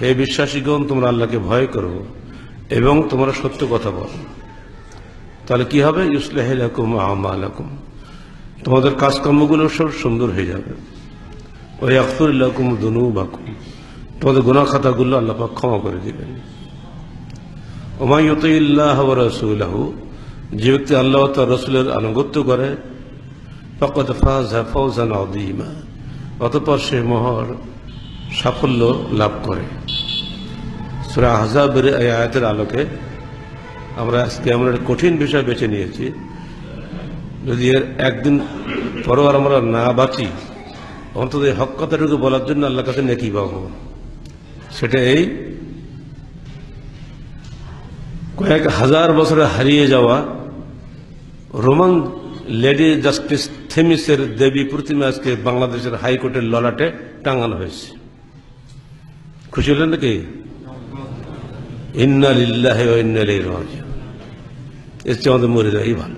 হে বিশ্বাসীগণ, তোমরা আল্লাহকে ভয় করো এবং তোমরা সত্য কথা বলো। তাহলে কি হবে? ইউসলাহিলাকুম আমালাকুম তোমাদের কাজকর্মগুলো সব সুন্দর হয়ে যাবে। ওই আখতুল্লাকুম দুনু বাকুম তোমাদের গুণা খাতাগুলো আল্লাহ পাক ক্ষমা করে দিবেন। ওমাইয়তিল্লাহ রসুল্লাহু যে ব্যক্তি আল্লাহ তার রসুলের আনুগত্য করে ফকত ফাজা ফৌজান অদিমা অতপর সে মহর সাফল্য লাভ করে। সুরা আহজাবের এই আয়াতের আলোকে আমরা আজকে একটা কঠিন বিষয় বেছে নিয়েছি। যদি এর একদিন পরও আর আমরা না বাঁচি, অন্তত এই হক কথাটুকু বলার জন্য আল্লাহ কাছে নেকি পাবো। সেটা এই, কয়েক হাজার বছরে হারিয়ে যাওয়া রোমান লেডি জাস্টিস থেমিসের দেবী প্রতিমা আজকে বাংলাদেশের হাইকোর্টের ললাটে টাঙানো হয়েছে। খুশি হলেন নাকি? এর চেয়ে আমাদের মরে যাওয়াই ভালো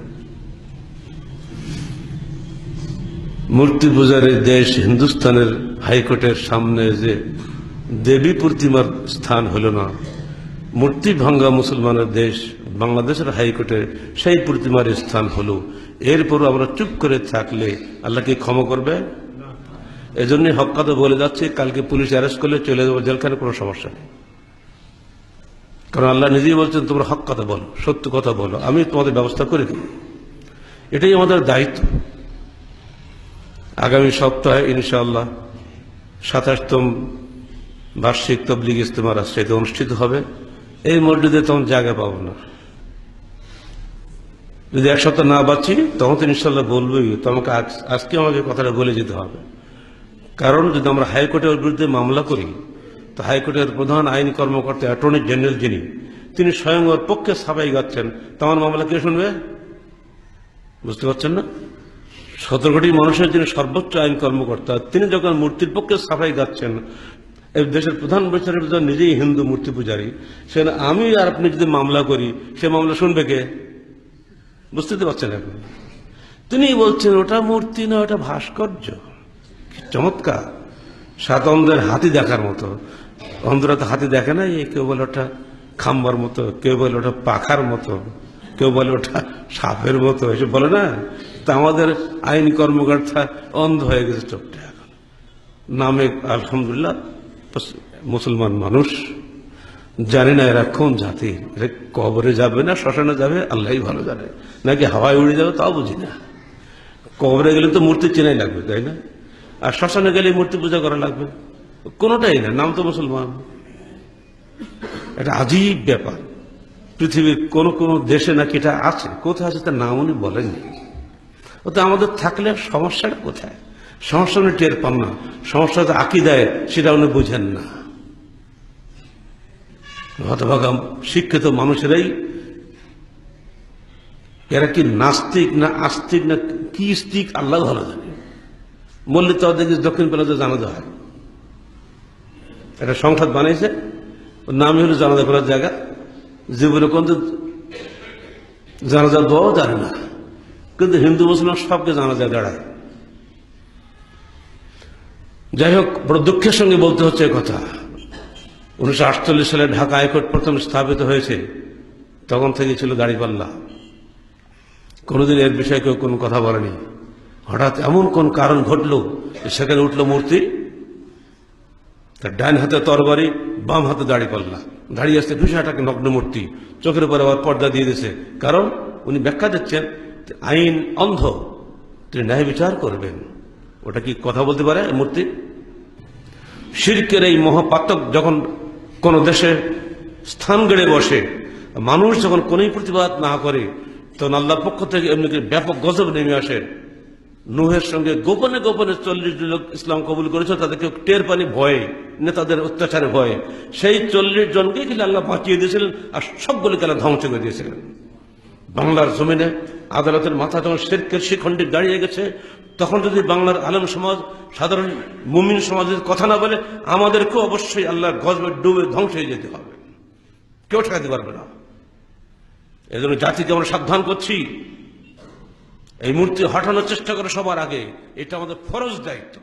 মূর্তি পূজারের দেশ হিন্দুস্তানের হাইকোর্টের সামনে যে দেবী প্রতিমার স্থান হল না মূর্তি ভাঙ্গা মুসলমানের দেশ বাংলাদেশের হাইকোর্টে সেই প্রতিমার স্থান হলো। এরপরও আমরা চুপ করে থাকলে আল্লাহ কি ক্ষমা করবে? এজন্য হকাতে বলে যাচ্ছে কালকে পুলিশ অ্যারেস্ট করলে চলে যাব জেলখানে কোনো সমস্যা নেই। কারণ আল্লাহ নিজেই বলছেন, তোমরা হক কথা বলো, সত্য কথা বলো, আমি তোমাদের ব্যবস্থা করে দিই এটাই আমাদের দায়িত্ব। আগামী সপ্তাহে, ইনশাআল্লাহ, সাতাশতম বার্ষিক তবলিগ ইস্তেমার সেটা অনুষ্ঠিত হবে। এই মসজিদে তখন জায়গা পাবো না। যদি এক সপ্তাহ না বাঁচি, তখন তো ইনশাল্লাহ বলবোই, তো আমাকে আজ- আজকে আমাকে কথাটা বলে যেতে হবে। কারণ যদি আমরা হাইকোর্টের বিরুদ্ধে মামলা করি তো হাইকোর্টের প্রধান আইন কর্মকর্তা অ্যাটর্নি জেনারেল যিনি, তিনি স্বয়ং ওর পক্ষে সাফাই গাচ্ছেন। তো আমার মামলা কে শুনবে? বুঝতে পারছেন না? সতেরো কোটি মানুষের যিনি সর্বোচ্চ আইন কর্মকর্তা, তিনি যখন মূর্তির পক্ষে সাফাই গাচ্ছেন এই দেশের প্রধান বিচারক নিজেই হিন্দু মূর্তি পূজারী। সেখানে আমি আর আপনি যদি মামলা করি, সে মামলা শুনবে কে? বুঝতে পারছেন এখন? তিনি বলছেন, ওটা মূর্তি না, ওটা ভাস্কর্য। চমৎকার। অন্ধের হাতি দেখার মতো। অন্ধরা তো হাতে দেখে না, এই কেউ বলে ওটা খাম্বার মতো, কেউ বলে ওটা পাখার মতো, কেউ বলে ওটা সাপের মতো, এসব বলে না? তা আমাদের আইন কর্মকর্তা অন্ধ হয়ে গেছে চোখটা এখন। নামে আলহামদুলিল্লাহ মুসলমান মানুষ, জানি না এরা কোন জাতি কবরে যাবে না, শ্মশানে যাবে, আল্লাহই ভালো জানে। নাকি হাওয়ায় উড়ে যাবে তাও বুঝি না। কবরে গেলে তো মূর্তি চেনাই লাগবে, তাই না? আর শ্মশানে গেলে মূর্তি পূজা করা লাগবে। কোনোটাই না, নাম তো মুসলমান। এটা আজীব ব্যাপার। পৃথিবীর কোন কোন দেশে নাকি এটা আছে, কোথায় আছে তার নাম উনি বলেননি। ও তো আমাদের থাকলে সমস্যাটা কোথায়? সমস্যা উনি টের পান না, সমস্যা তো আঁকি দেয় সেটা উনি বুঝেন না। হতভাগা শিক্ষিত মানুষেরাই, এরা কি নাস্তিক না আস্তিক না কি স্তিক আল্লাহ ভালো জানে। বললে তো দেখি দক্ষিণ পেলাতে জানাতে হয়। একটা সংসদ বানাইছে। ওর নামই হলো জানাজা করার জায়গা। জীবনে কোন জানাজা দোয়াও জানে না। কিন্তু হিন্দু, মুসলমান সবকে জানাজা দাঁড়ায় যাই হোক, বড় দুঃখের সঙ্গে বলতে হচ্ছে কথা। উনিশশো আটচল্লিশ সালে ঢাকা হাইকোর্ট প্রথম স্থাপিত হয়েছে। তখন থেকে ছিল দাড়িপাল্লা কোনোদিন এর বিষয়ে কেউ কোনো কথা বলেনি। হঠাৎ এমন কোন কারণ ঘটলো সেখানে উঠল মূর্তি? তার ডান হাতে তরবারি, বাম হাতে দাড়ি পাল্লা। দাঁড়িয়ে আসছে বিশাটাকে নগ্ন মূর্তি চোখের উপরে আবার পর্দা দিয়ে দিয়েছে। কারণ উনি ব্যাখ্যা দিচ্ছেন আইন অন্ধ। তিনি ন্যায় বিচার করবেন। ওটা কি কথা বলতে পারে মূর্তি? শিরকের এই মহাপাতক যখন কোন দেশে স্থান গেড়ে বসে, মানুষ যখন কোনই প্রতিবাদ না করে, তখন আল্লাহর পক্ষ থেকে এমনি ব্যাপক গজব নেমে আসে। নুহের সঙ্গে গোপনে গোপনে চল্লিশ লোক ইসলাম কবুল করেছে, তাদেরকে টের পানি ভয়ে, নেতাদের অত্যাচারে ভয়ে। সেই চল্লিশ জনকে কিন্তু আল্লাহ বাঁচিয়ে দিয়েছিলেন আর সবগুলিকে আল্লাহ ধ্বংস করে দিয়েছিলেন। বাংলার জমিনে আদালতের মাথা যখন শেরকের শিখণ্ডে দাঁড়িয়ে গেছে, তখন যদি বাংলার আলম সমাজ, সাধারণ মুমিন সমাজের কথা না বলে আমাদেরকেও অবশ্যই আল্লাহর গজবে ডুবে ধ্বংস হয়ে যেতে হবে। কেউ ঠেকাতে পারবে না। এজন্য জাতিকে আমরা সাবধান করছি। এই মূর্তি হটানোর চেষ্টা করে সবার আগে। এটা আমাদের ফরজ দায়িত্ব।